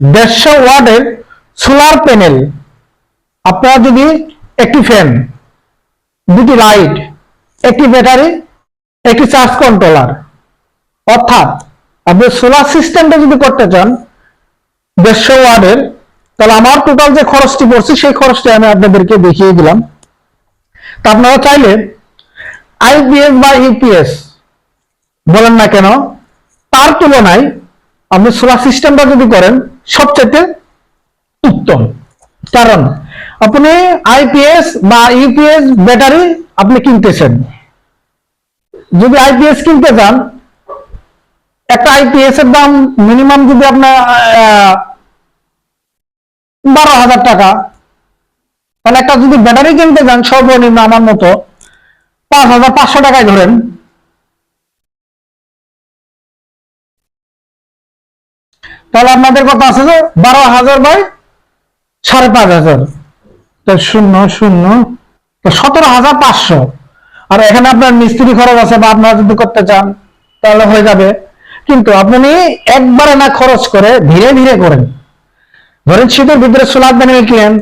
দেড়শো ওয়াটের solar panel. আপনারা যদি একটি ফ্যান, দুটি লাইট, একটি ব্যাটারি, একটি চার্জ কন্ট্রোলার, অর্থাৎ আপনি সোলার সিস্টেমটা যদি করতে চান দেড়শো ওয়ার্ডের, তাহলে আমার টোটাল যে খরচটি পড়ছে, সেই খরচটি আমি আপনাদেরকে দেখিয়ে দিলাম। তা আপনারা চাইলে আইপিএস বা ইউপিএস বলেন না কেন, তার তুলনায় আপনি সোলার সিস্টেমটা যদি করেন সবচেয়ে উত্তম। কারণ আপনি আইপিএস বা ইউপিএস ব্যাটারি আপনি কিনতেছেন। যদি আইপিএস কিনতে চান একটা আইপিএস এর দাম মিনিমাম যদি আপনার বারো হাজার টাকা, তাহলে একটা যদি ব্যাটারি কিনতে যান, সর্বনিম্ন আমার মতো পাঁচ হাজার পাঁচশো টাকায় ধরেন তাহলে আপনাদের কথা আছে যে বারো হাজার বাই সাড়ে পাঁচ হাজার। শূন্য শূন্য। সতেরো হাজার পাঁচশো। আর এখানে আপনার মিস্ত্রি খরচ আছে বা আপনারা যদি করতে চান, তাহলে হয়ে যাবে। কিন্তু আপনি একবারে না খরচ করে ধীরে ধীরে করেন। ধরেন শীতের ভিতরে সোলার প্যানেল কিনেন,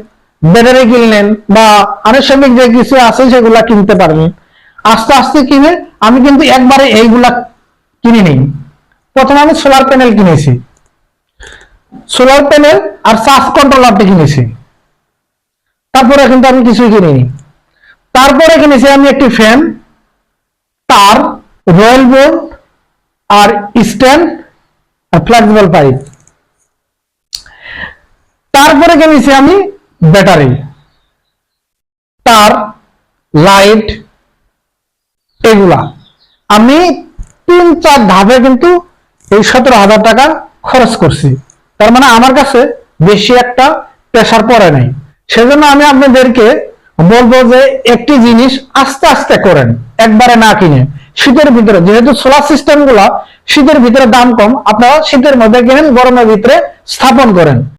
ব্যাটারি কিনলেন বা আনুষঙ্গিক যে কিছু আছে সেগুলা কিনতে পারবেন আস্তে আস্তে কিনে আমি কিন্তু একবারে এইগুলা কিনে নিই। প্রথমে আমি সোলার প্যানেল কিনেছি। সোলার প্যানেল আর চার্জ কন্ট্রোলারটি কিনেছি তারপরে কিন্তু আমি কিছুই কিনিনি। তারপরে কিনেছি আমি একটি ফ্যান তার রয়্যাল বোর্ড আর স্ট্যান্ড আর ফ্লেক্সিবল পাইপ তারপরে কিনেছি আমি ব্যাটারি তার লাইট এগুলা। আমি তিন চার ধাপে কিন্তু এই সতেরো হাজার টাকা খরচ করছি। তার মানে আমার কাছে বেশি একটা প্রেশার পড়ে নাই। সেজন্য আমি আপনাদেরকে বলব যে একটি জিনিস আস্তে আস্তে করেন, একবারে না কিনে। শীতের ভিতরে, যেহেতু সোলার সিস্টেমগুলা শীতের ভিতরে দাম কম, আপনারা শীতের মধ্যে কিনেন গরমের ভিতরে স্থাপন করেন।